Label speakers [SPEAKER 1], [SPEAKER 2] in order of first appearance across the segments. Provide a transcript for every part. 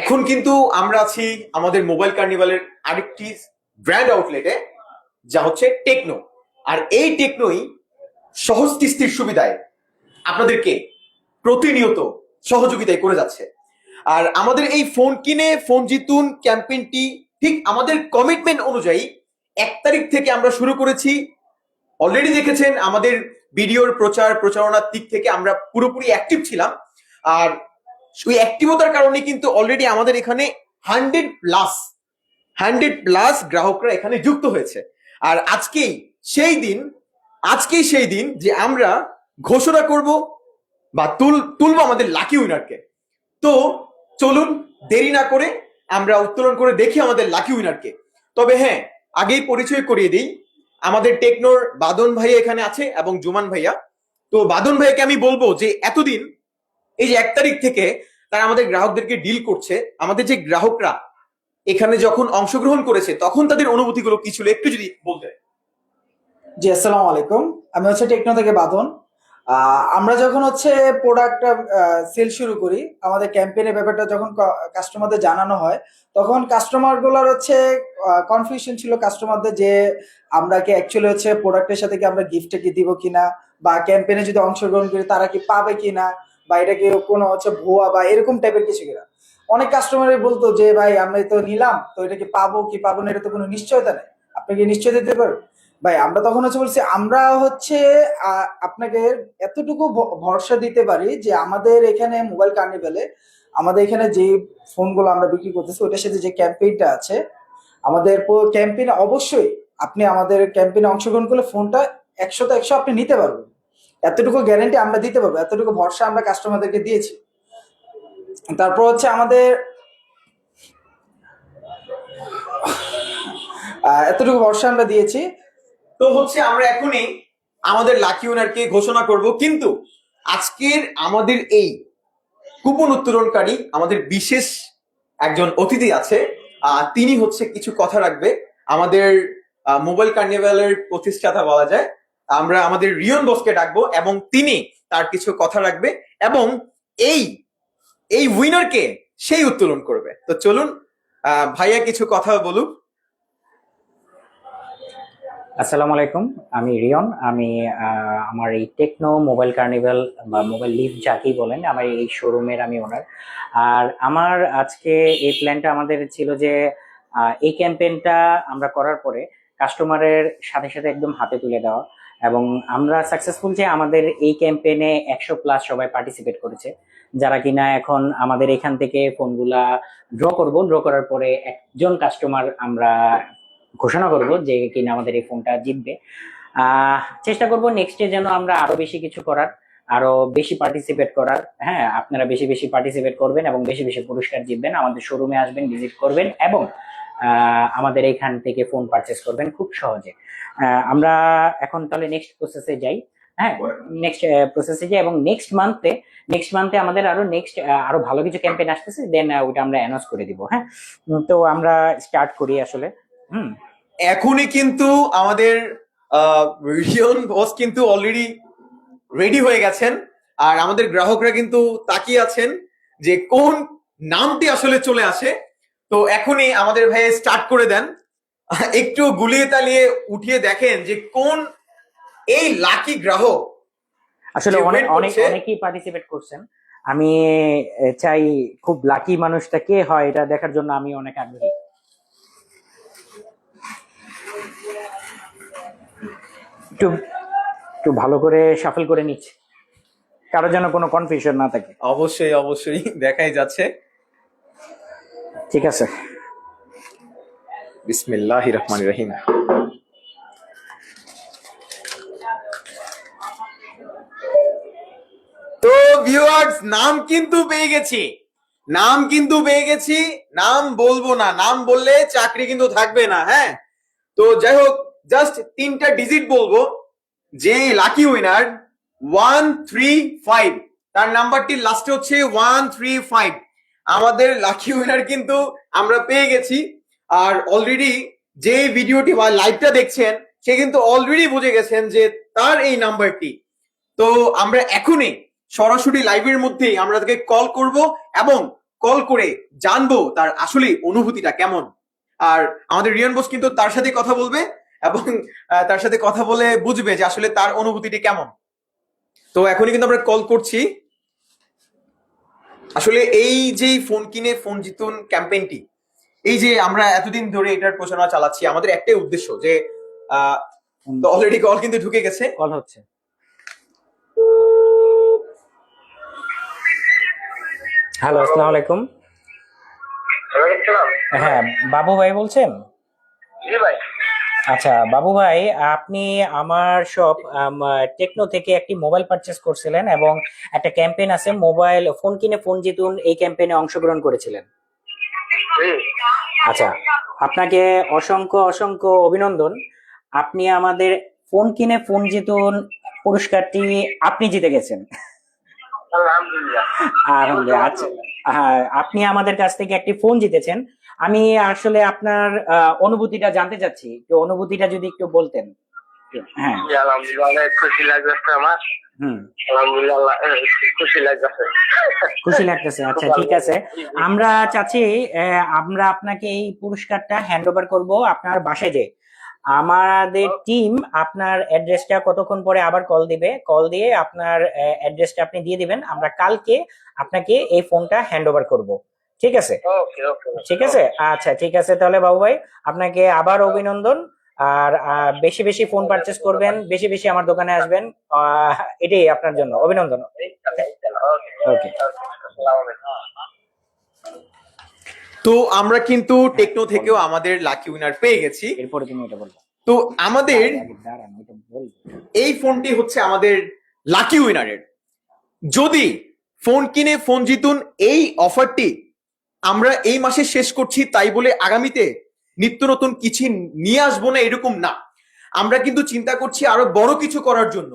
[SPEAKER 1] এখন কিন্তু আমরা আছি আমাদের মোবাইল কার্নিভালের আরেকটি ব্র্যান্ড আউটলেটে, যা হচ্ছে টেকনো। আর এই টেকনোই সহজ কিস্তির সুবিধায় আপনাদেরকে প্রতিনিয়ত সহযোগিতায় করে যাচ্ছে। আর আমাদের এই ফোন কিনে, ফোন জিতুন ক্যাম্পেইনটি ঠিক আমাদের কমিটমেন্ট অনুযায়ী এক তারিখ থেকে আমরা শুরু করেছি। অলরেডি দেখেছেন আমাদের ভিডিওর প্রচার প্রচারণার দিক থেকে আমরা পুরোপুরি অ্যাক্টিভ ছিলাম। আর ওই অ্যাক্টিভতার কারণে কিন্তু অলরেডি আমাদের এখানে হান্ড্রেড প্লাস হান্ড্রেড প্লাস গ্রাহকরা এখানে যুক্ত হয়েছে। আর আজকেই সেই দিন, আজকেই সেই দিন যে আমরা ঘোষণা করব বা তুল, তুলবো আমাদের লাকি উইনারকে তো চলুন দেরি না করে আমরা উত্তোলন করে দেখি আমাদের লাকি উইনারকে তবে হ্যাঁ আগেই পরিচয় করিয়ে দিই আমাদের টেকনোর বাদন ভাইয়া এখানে আছে এবং জুমান ভাইয়া। তো বাদন ভাইয়াকে আমি বলব যে এতদিন এই যে এক তারিখ থেকে তারা আমাদের গ্রাহকদেরকে ডিল করছে আমাদের যে গ্রাহকরা এখানে যখন অংশগ্রহণ করেছে তখন তাদের অনুভূতিগুলো কি ছিল? একটু যদি বলতে
[SPEAKER 2] জি আসসালামু আলাইকুম। আমি হচ্ছে টেকনো থেকে আহ, আমরা যখন হচ্ছে প্রোডাক্টটা সেল শুরু করি, আমাদের ক্যাম্পেইনের ব্যাপারটা যখন কাস্টমারদের জানানো হয়, তখন কাস্টমারগুলার হচ্ছে কনফিউশন ছিল কাস্টমারদের যে আমরা কি অ্যাকচুয়ালি হচ্ছে প্রোডাক্টের সাথে কি আমরা গিফটে কি দিব কিনা, বা ক্যাম্পেইনে যদি অংশগ্রহণ করি, তারা কি পাবে কিনা, বা এটা কি কোনো হচ্ছে ভুয়া বা এরকম টাইপের কিছু কিনা। অনেক কাস্টমারই বলতো যে, ভাই আমরা তো নিলাম, তো এটা কি পাবো কি পাবো না, এটা তো কোনো নিশ্চয়তা নেই। আপনি কি নিশ্চয়তা দিতে পারবেন? ভাই, আমরা তখন হচ্ছে বলছি, আমরা হচ্ছে আপনাকে এতটুকু ভরসা দিতে পারি যে আমাদের এখানে মোবাইল কার্নিভেলে আমাদের এখানে যে ফোনগুলো আমরা বিক্রি করতেছি, ওটার সাথে যে ক্যাম্পেইনটা আছে, আমাদের ক্যাম্পেইনে অবশ্যই আপনি আমাদের ক্যাম্পেইনে অংশগ্রহণ করলে ফোনটা একশো তো একশো আপনি নিতে পারবেন। এতটুকু গ্যারেন্টি আমরা দিতে পারব, এতটুকু ভরসা আমরা কাস্টমারদেরকে দিয়েছি। তারপর হচ্ছে আমাদের এতটুকু ভরসা আমরা দিয়েছি।
[SPEAKER 1] তো হচ্ছে আমরা এখনই আমাদের লাকি ওনারকে ঘোষণা করব। কিন্তু আজকের আমাদের এই কুপন উত্তোলনকারী আমাদের বিশেষ একজন অতিথি আছে তিনি হচ্ছে কিছু কথা রাখবে। আমাদের মোবাইল কার্নিভালের প্রতিষ্ঠাতা বলা যায়। আমরা আমাদের রিয়ন বসকে ডাকবো এবং তিনি তার কিছু কথা রাখবে এবং এই এই উইনারকে সেই উত্তোলন করবে। তো চলুন ভাইয়া কিছু কথা বলুক।
[SPEAKER 3] আসসালামু আলাইকুম, আমি রিয়ন। আমি আমার এই টেকনো মোবাইল কার্নিভাল বা মোবাইল লিভ যাকেই বলেন, আমার এই শোরুমের আমি ওনার। আর আমার আজকে এই প্ল্যানটা আমাদের ছিল যে এই ক্যাম্পেইনটা আমরা করার পরে কাস্টমারের সাথে সাথে একদম হাতে তুলে দেওয়া এবং আমরা সাকসেসফুল যে আমাদের এই ক্যাম্পেইনে একশো প্লাস সবাই পার্টিসিপেট করেছে। যারা কিনা এখন আমাদের এখান থেকে ফোনগুলা ড্র করব, ড্র করার পরে একজন কাস্টমার আমরা ঘোষণা করব যে কিনা আমাদের এই ফোনটা জিতবে। চেষ্টা করব নেক্সটে যেন আমরা আরও বেশি কিছু করার, আরও বেশি পার্টিসিপেট করার। হ্যাঁ আপনারা বেশি বেশি পার্টিসিপেট করবেন এবং বেশি বেশি পুরস্কার জিতবেন। আমাদের শোরুমে আসবেন ভিজিট করবেন এবং আমাদের এখান থেকে ফোন পারচেস করবেন খুব সহজে। আমরা এখন তাহলে নেক্সট প্রসেসে যাই। হ্যাঁ নেক্সট প্রসেসে যাই এবং নেক্সট মান্থে নেক্সট মান্থে আমাদের আরও নেক্সট আরও ভালো কিছু ক্যাম্পেইন আসতেছে দেন ওইটা আমরা অ্যানাউন্স করে দিব। হ্যাঁ তো আমরা স্টার্ট করি আসলে। হুম।
[SPEAKER 1] এখনই কিন্তু আমাদের রিয়ন বস কিন্তু অলরেডি রেডি হয়ে গেছেন। আর আমাদের গ্রাহকরা কিন্তু তাকিয়ে আছেন যে কোন নামটি আসলে চলে আসে। তো এখনই আমাদের ভাই স্টার্ট করে দেন। একটু গুলিয়ে তালিয়ে উঠিয়ে দেখেন যে কোন এই লাকি গ্রাহক
[SPEAKER 3] আসলে অনেক অনেক। অনেকেই পার্টিসিপেট করছেন। আমি চাই খুব লাকি মানুষটা কে হয় এটা দেখার জন্য আমি অনেক আগ্রহী। একটু একটু ভালো করে সাফল করে নিচ্ছে। কারও যেন কোনো কনফিউশন না থাকে।
[SPEAKER 1] অবশ্যই অবশ্যই দেখাই যাচ্ছে।
[SPEAKER 3] ঠিক আছে।
[SPEAKER 1] বিসমিল্লাহ রহমান রহিম। তো ভিউয়ার্স নাম কিন্তু পেয়ে গেছি। নাম কিন্তু পেয়ে গেছি। নাম বলব না নাম বললে চাকরি কিন্তু থাকবে না হ্যাঁ? তো যাই হোক জাস্ট তিনটা ডিজিট বলব। যে lucky winner, one three five. তার নাম্বারটি লাস্টে হচ্ছে ওয়ান থ্রি ফাইভ। আমাদের লাকি উইনার কিন্তু আমরা পেয়ে গেছি। আর অলরেডি যে ভিডিওটি বা লাইভটা দেখছেন, সে কিন্তু অলরেডি বুঝে গেছেন যে তার এই নাম্বারটি। তো আমরা এখনই সরাসরি লাইভের মধ্যেই আমরা তাকে কল করব এবং কল করে জানব তার আসলে অনুভূতিটা কেমন। আর আমাদের রিয়ান বোস কিন্তু তার সাথে কথা বলবে। এবং আহ, তার সাথে কথা বলে বুঝবে যে আসলে তার অনুভূতিটি কেমন। তো এখনই কিন্তু আমরা কল করছি। আসলে এই যে ফোন কিনে ফোন জিতুন ক্যাম্পেইনটি এই যে আমরা এতদিন ধরে এটার প্রচারণা চালাচ্ছি আমাদের একটাই উদ্দেশ্য যে অলরেডি কল কিন্তু ঢুকে গেছে।
[SPEAKER 3] কল হচ্ছে। হ্যালো আসসালামু আলাইকুম। হ্যাঁ বাবু ভাই বলছেন?
[SPEAKER 4] জি ভাই।
[SPEAKER 3] আচ্ছা বাবু ভাই আপনি আমার সব টেকনো থেকে একটি মোবাইল পারচেস করছিলেন এবং একটা ক্যাম্পেইন আছে মোবাইল ফোন কিনে ফোন জিতুন এই ক্যাম্পেইনে অংশগ্রহণ করেছিলেন। আচ্ছা আপনাকে অসংখ্য অসংখ্য অভিনন্দন। আপনি আমাদের ফোন কিনে ফোন জিতুন পুরস্কারটি আপনি জিতে গেছেন।
[SPEAKER 4] আলহামদুলিল্লাহ
[SPEAKER 3] আচ্ছা হ্যাঁ আপনি আমাদের কাছ থেকে একটি ফোন জিতেছেন। আমি আসলে আপনার অনুভূতিটা জানতে চাচ্ছি। তো অনুভূতিটা যদি একটু বলতেন। হ্যাঁ।
[SPEAKER 4] আলহামদুলিল্লাহ অনেক খুশি লাগতেছে আমার। আলহামদুলিল্লাহ খুশি লাগতেছে।
[SPEAKER 3] খুশি লাগতেছে। আচ্ছা ঠিক আছে। আমরা চাচ্ছি আমরা আপনাকে এই পুরস্কারটা হ্যান্ড ওভার করব আপনার বাসায় যে আমাদের টিম আপনার অ্যাড্রেসটা কতক্ষণ পরে আবার কল দিবে? কল দিয়ে আপনার অ্যাড্রেসটা আপনি দিয়ে দিবেন। আমরা কালকে আপনাকে এই ফোনটা হ্যান্ড ওভার করব। ঠিক আছে? ঠিক আছে? আচ্ছা ঠিক আছে তাহলে বাবু ভাই আপনাকে আবার অভিনন্দন। আর বেশি বেশি ফোন পারচেস করবেন বেশি বেশি আমার দোকানে আসবেন। আহ, এটাই আপনার জন্য। অভিনন্দন। ওকে
[SPEAKER 1] তো আমরা কিন্তু টেকনো থেকেও আমাদের লাকি উইনার পেয়ে গেছি।
[SPEAKER 3] এরপরে তুমি এটা বলব।
[SPEAKER 1] তো আমাদের এই ফোনটি হচ্ছে আমাদের লাকি উইনারের যদি ফোন কিনে ফোন জিতুন এই অফারটি আমরা এই মাসে শেষ করছি তাই বলে আগামীতে নিত্য নতুন কিছু নিয়ে আসব না এরকম না। আমরা কিন্তু চিন্তা করছি আরও বড় কিছু করার জন্য।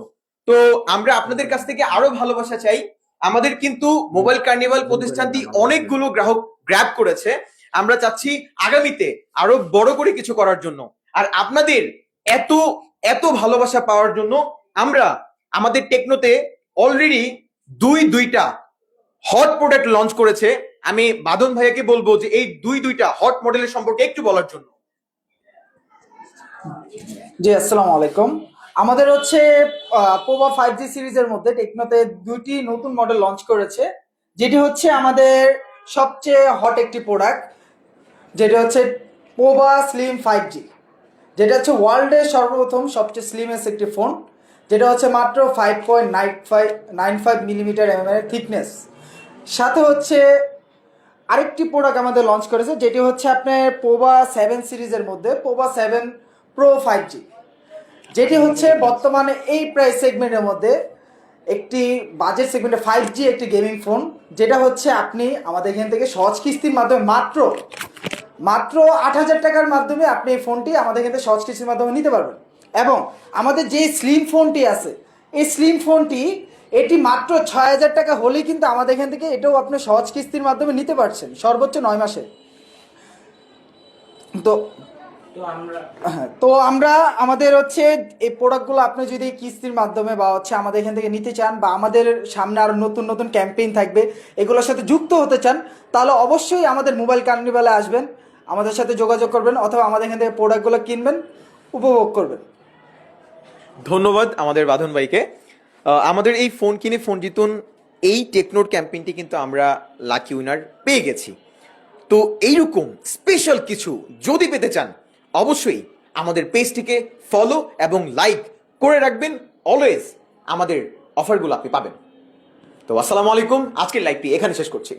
[SPEAKER 1] তো আমরা আপনাদের কাছ থেকে আরও ভালোবাসা চাই। আমাদের কিন্তু মোবাইল কার্নিভাল প্রতিষ্ঠানটি অনেকগুলো গ্রাহক গ্র্যাব করেছে। আমরা চাচ্ছি আগামীতে আরও বড় করে কিছু করার জন্য। আর আপনাদের এত এত ভালোবাসা পাওয়ার জন্য আমরা আমাদের টেকনোতে অলরেডি দুই, দুইটা হট প্রোডাক্ট লঞ্চ করেছে। আমি বাদন ভাইয়াকে বলব যে এই দুই দুইটা হট মডেলের সম্পর্কে একটু বলার জন্য।
[SPEAKER 2] জি, আসসালামু আলাইকুম। আমাদের হচ্ছে পোভা ফাইভ জি সিরিজের মধ্যে টেকনোতে দুইটি নতুন মডেল লঞ্চ করেছে, যেটি হচ্ছে আমাদের সবচেয়ে হট একটি প্রোডাক্ট যেটা হচ্ছে পোভা স্লিম ফাইভ জি যেটা হচ্ছে ওয়ার্ল্ডের সর্বপ্রথম সবচেয়ে স্লিমেস্ট একটি ফোন যেটা হচ্ছে মাত্র five point nine five nine five millimetre M এর থিকনেস সাথে হচ্ছে আরেকটি প্রোডাক্ট আমাদের লঞ্চ করেছে, যেটি হচ্ছে আপনার পোভা সেভেন সিরিজের মধ্যে Pova seven pro five G যেটি হচ্ছে বর্তমানে এই প্রাইস সেগমেন্টের মধ্যে একটি বাজেট সেগমেন্টে ফাইভ জি একটি গেমিং ফোন যেটা হচ্ছে আপনি আমাদের এখান থেকে সহজ কিস্তির মাধ্যমে মাত্র মাত্র আট হাজার টাকার মাধ্যমে আপনি এই ফোনটি আমাদের এখান থেকে সহজ কিস্তির মাধ্যমে নিতে পারবেন। এবং আমাদের যে স্লিম ফোনটি আছে, এই স্লিম ফোনটি এটি মাত্র ছয় হাজার টাকা হলেই কিন্তু আমাদের এখান থেকে এটাও আপনি সহজ কিস্তির মাধ্যমে নিতে পারছেন সর্বোচ্চ নয় মাসে। তো
[SPEAKER 3] তো আমরা
[SPEAKER 2] হ্যাঁ, তো আমরা আমাদের হচ্ছে এই প্রোডাক্টগুলো আপনি যদি কিস্তির মাধ্যমে বা হচ্ছে আমাদের এখান থেকে নিতে চান বা আমাদের সামনে আরও নতুন নতুন ক্যাম্পেইন থাকবে এগুলোর সাথে যুক্ত হতে চান তাহলে অবশ্যই আমাদের মোবাইল কার্নিভালে আসবেন আমাদের সাথে যোগাযোগ করবেন অথবা আমাদের এখান থেকে প্রোডাক্টগুলো কিনবেন উপভোগ করবেন।
[SPEAKER 1] ধন্যবাদ আমাদের বাঁধন ভাইকে। আমাদের এই ফোন কিনে ফোন জিতুন, এই টেকনোর ক্যাম্পেইনটি কিন্তু আমরা লাকি উইনার পেয়ে গেছি। তো এইরকম স্পেশাল কিছু যদি পেতে চান, অবশ্যই আমাদের পেজটিকে ফলো এবং লাইক করে রাখবেন। অলওয়েজ আমাদের অফারগুলো আপনি পাবেন। তো আসসালামু আলাইকুম, আজকের লাইভটি এখানে শেষ করছি।